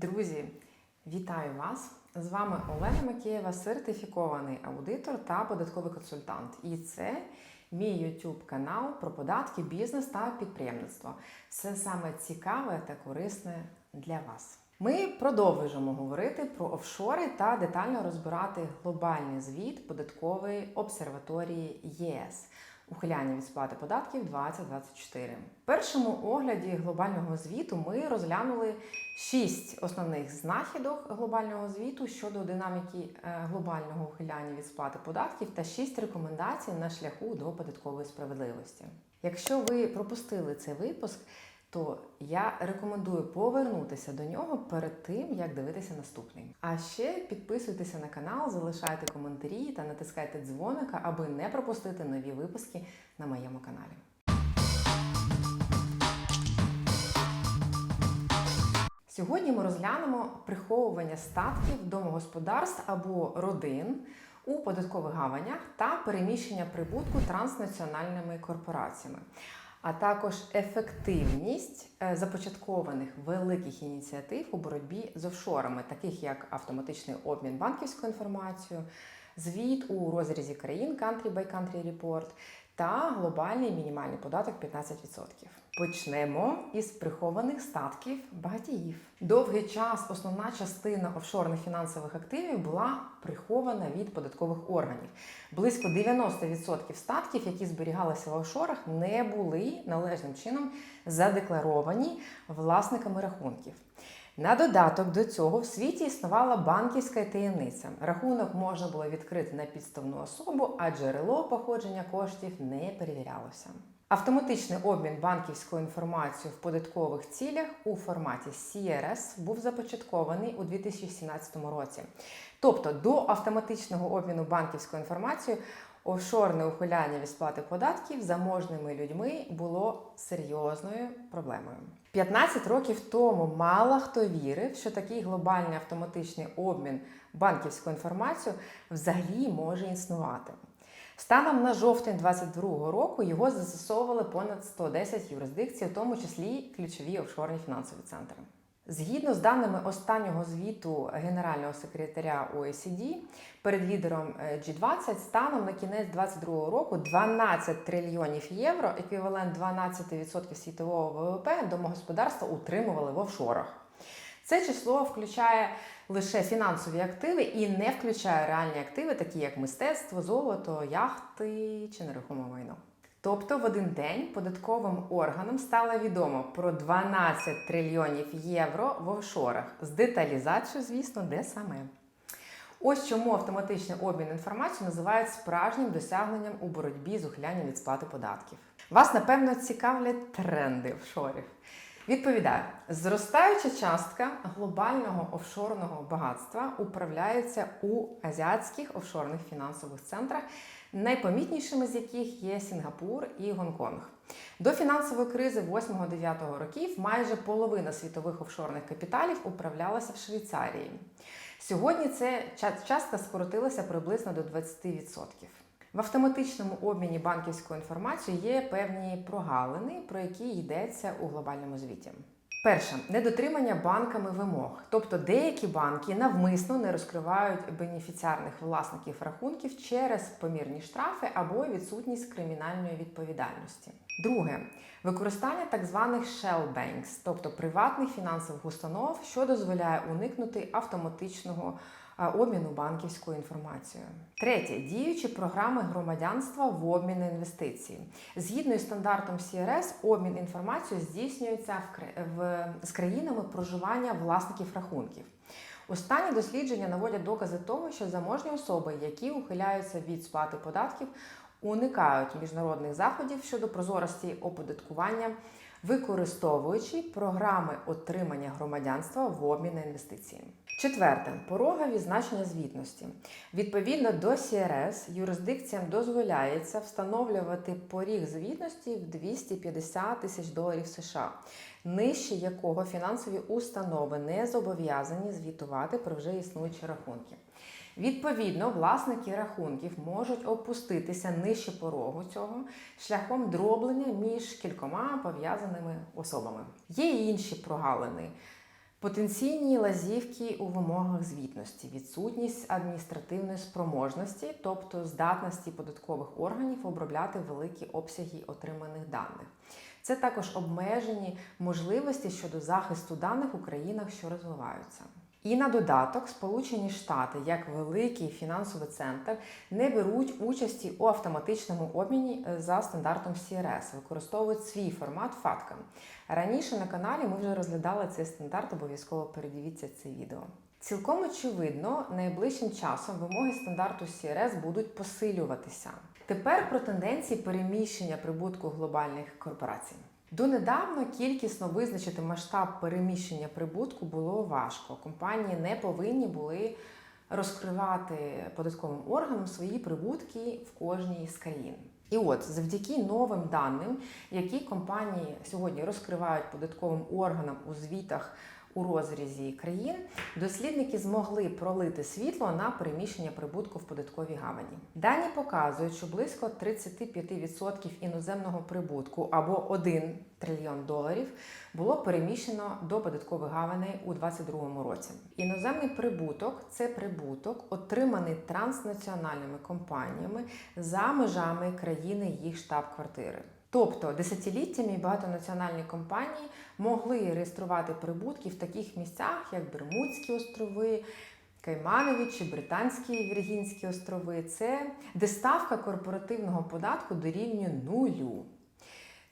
Друзі, вітаю вас! З вами Олена Макієва, сертифікований аудитор та податковий консультант. І це мій YouTube канал про податки, бізнес та підприємництво. Все саме цікаве та корисне для вас. Ми продовжуємо говорити про офшори та детально розбирати глобальний звіт податкової обсерваторії ЄС. Ухиляння від сплати податків 2024. В першому огляді глобального звіту ми розглянули шість основних знахідок глобального звіту щодо динаміки е, глобального ухиляння від сплати податків та шість рекомендацій на шляху до податкової справедливості. Якщо ви пропустили цей випуск, то я рекомендую повернутися до нього перед тим, як дивитися наступний. А ще підписуйтеся на канал, залишайте коментарі та натискайте дзвоника, аби не пропустити нові випуски на моєму каналі. Сьогодні ми розглянемо приховування статків домогосподарств або родин у податкових гаванях та переміщення прибутку транснаціональними корпораціями, а також ефективність е, започаткованих великих ініціатив у боротьбі з офшорами, таких як автоматичний обмін банківською інформацією, звіт у розрізі країн Country by Country Report та глобальний мінімальний податок 15%. Почнемо із прихованих статків багатіїв. Довгий час основна частина офшорних фінансових активів була прихована від податкових органів. Близько 90% статків, які зберігалися в офшорах, не були належним чином задекларовані власниками рахунків. На додаток до цього в світі існувала банківська таємниця. Рахунок можна було відкрити на підставну особу, а джерело походження коштів не перевірялося. Автоматичний обмін банківською інформацією в податкових цілях у форматі CRS був започаткований у 2017 році. Тобто до автоматичного обміну банківською інформацією офшорне ухиляння від сплати податків заможними людьми було серйозною проблемою. 15 років тому мало хто вірив, що такий глобальний автоматичний обмін банківською інформацією взагалі може існувати. Станом на жовтень 2022 року його застосовували понад 110 юрисдикцій, в тому числі ключові офшорні фінансові центри. Згідно з даними останнього звіту генерального секретаря ОЕСД, перед лідером G20 станом на кінець 2022 року 12 трильйонів євро, еквівалент 12% світового ВВП, домогосподарства утримували в офшорах. Це число включає лише фінансові активи і не включає реальні активи, такі як мистецтво, золото, яхти чи нерухоме майно. Тобто в один день податковим органам стало відомо про 12 трильйонів євро в офшорах з деталізацією, звісно, де саме. Ось чому автоматичний обмін інформацією називають справжнім досягненням у боротьбі з ухилянням від сплати податків. Вас, напевно, цікавлять тренди офшорів. Відповідаю, зростаюча частка глобального офшорного багатства управляється у азіатських офшорних фінансових центрах, найпомітнішими з яких є Сінгапур і Гонконг. До фінансової кризи 8-9 років майже половина світових офшорних капіталів управлялася в Швейцарії. Сьогодні ця частка скоротилася приблизно до 20%. В автоматичному обміні банківською інформацією є певні прогалини, про які йдеться у глобальному звіті. Перше недотримання банками вимог, тобто деякі банки навмисно не розкривають бенефіціарних власників рахунків через помірні штрафи або відсутність кримінальної відповідальності. Друге використання так званих shell banks, тобто приватних фінансових установ, що дозволяє уникнути автоматичного обміну банківською інформацією. Третє діючі програми громадянства в обмін на. Згідно із стандартом CRS, обмін інформацією здійснюється в, з країнами проживання власників рахунків. Останні дослідження наводять докази того, що заможні особи, які ухиляються від сплати податків, уникають міжнародних заходів щодо прозорості оподаткування, використовуючи програми отримання громадянства в обмін на інвестиції. Четверте порогові значення звітності. Відповідно до CRS, юрисдикціям дозволяється встановлювати поріг звітності в 250 тисяч доларів США, нижче якого фінансові установи не зобов'язані звітувати про вже існуючі рахунки. Відповідно, власники рахунків можуть опуститися нижче порогу цього шляхом дроблення між кількома пов'язаними особами. Є й інші прогалини. Потенційні лазівки у вимогах звітності, відсутність адміністративної спроможності, тобто здатності податкових органів обробляти великі обсяги отриманих даних. Це також обмежені можливості щодо захисту даних у країнах, що розвиваються. І на додаток, Сполучені Штати, як великий фінансовий центр, не беруть участі у автоматичному обміні е, за стандартом CRS, використовують свій формат FATCA. Раніше на каналі ми вже розглядали цей стандарт, обов'язково передивіться це відео. Цілком очевидно, найближчим часом вимоги стандарту CRS будуть посилюватися. Тепер про тенденції переміщення прибутку глобальних корпорацій. Донедавна кількісно визначити масштаб переміщення прибутку було важко. Компанії не повинні були розкривати податковим органам свої прибутки в кожній з країн. І от завдяки новим даним, які компанії сьогодні розкривають податковим органам у звітах у розрізі країн, дослідники змогли пролити світло на переміщення прибутку в податковій гавані. Дані показують, що близько 35% іноземного прибутку або 1 трильйон доларів було переміщено до податкових гаваней у 2022 році. Іноземний прибуток це прибуток, отриманий транснаціональними компаніями за межами країни їх штаб-квартири. Тобто десятиліттями багатонаціональні компанії могли реєструвати прибутки в таких місцях, як Бермудські острови, Кайманові чи Британські Віргінські острови. Це де ставка корпоративного податку дорівнює нулю.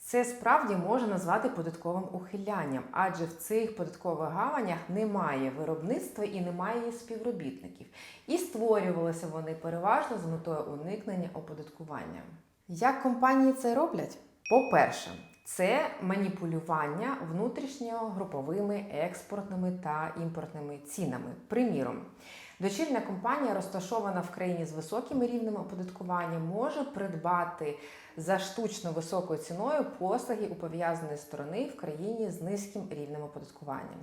Це справді можна назвати податковим ухилянням, адже в цих податкових гаванях немає виробництва і немає співробітників. І створювалися вони переважно з метою уникнення оподаткування. Як компанії це роблять? По-перше, це маніпулювання внутрішньогруповими експортними та імпортними цінами. Приміром, дочірня компанія, розташована в країні з високим рівнем оподаткування, може придбати за штучно високою ціною послуги у пов'язаної сторони в країні з низьким рівнем оподаткування.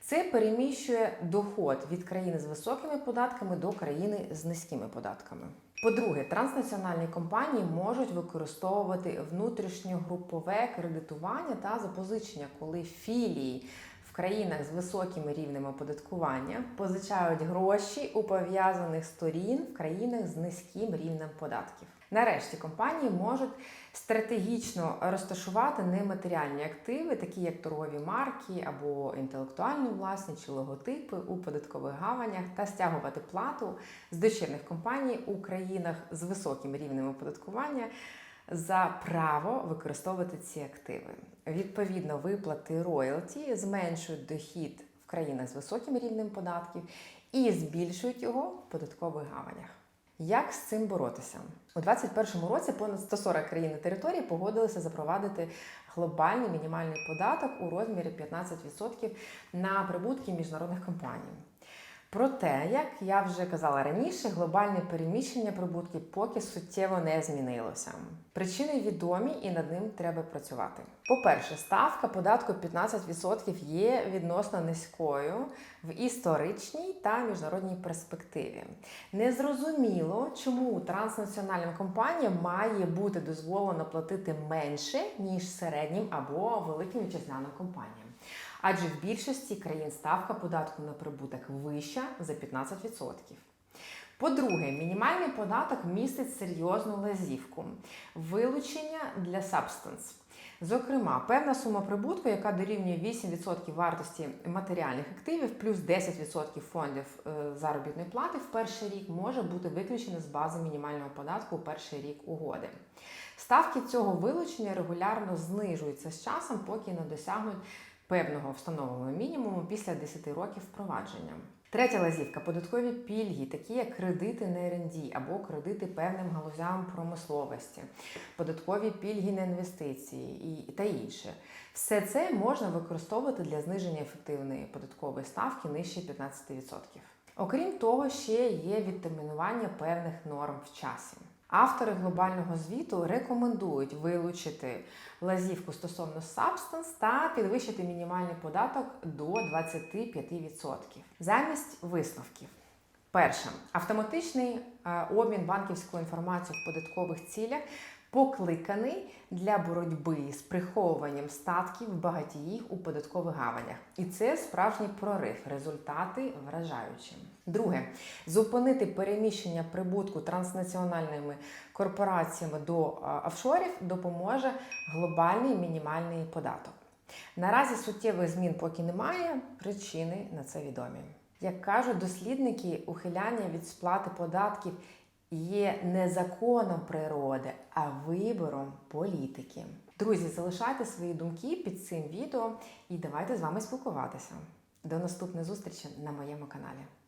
Це переміщує доход від країни з високими податками до країни з низькими податками. По-друге, транснаціональні компанії можуть використовувати внутрішньогрупове кредитування та запозичення, коли філії країнах з високим рівнем оподаткування позичають гроші у пов'язаних сторін в країнах з низьким рівнем податків. Нарешті компанії можуть стратегічно розташувати нематеріальні активи, такі як торгові марки або інтелектуальні власні чи логотипи у податкових гаванях та стягувати плату з дочірних компаній у країнах з високим рівнем оподаткування за право використовувати ці активи. Відповідно, виплати роялті зменшують дохід в країнах з високим рівнем податків і збільшують його в податкових гаванях. Як з цим боротися? У 2021 році понад 140 країн і територій погодилися запровадити глобальний мінімальний податок у розмірі 15% на прибутки міжнародних компаній. Проте, як я вже казала раніше, глобальне переміщення прибутків поки суттєво не змінилося. Причини відомі і над ним треба працювати. По-перше, ставка податку 15% є відносно низькою в історичній та міжнародній перспективі. Незрозуміло, чому транснаціональним компаніям має бути дозволено платити менше, ніж середнім або великим вітчизняним компаніям. Адже в більшості країн ставка податку на прибуток вища за 15%. По-друге, мінімальний податок містить серйозну лазівку вилучення для substance. Зокрема, певна сума прибутку, яка дорівнює 8% вартості матеріальних активів, плюс 10% фондів е, заробітної плати в перший рік може бути виключена з бази мінімального податку у перший рік угоди. Ставки цього вилучення регулярно знижуються з часом, поки не досягнуть певного встановленого мінімуму після 10 років впровадження. Третя лазівка податкові пільги, такі як кредити на РНД або кредити певним галузям промисловості, податкові пільги на інвестиції і та інше. Все це можна використовувати для зниження ефективної податкової ставки нижче 15%. Окрім того, ще є відтермінування певних норм в часі. Автори глобального звіту рекомендують вилучити лазівку стосовно Substance та підвищити мінімальний податок до 25%. Замість висновків. Перше, автоматичний е, обмін банківською інформацією в податкових цілях покликаний для боротьби з приховуванням статків багатіїв у податкових гаванях. І це справжній прорив. Результати вражаючі. Друге, зупинити переміщення прибутку транснаціональними корпораціями до офшорів допоможе глобальний мінімальний податок. Наразі суттєвих змін поки немає, причини на це відомі. Як кажуть дослідники, ухиляння від сплати податків є не законом природи, а вибором політики. Друзі, залишайте свої думки під цим відео і давайте з вами спілкуватися. До наступної зустрічі на моєму каналі.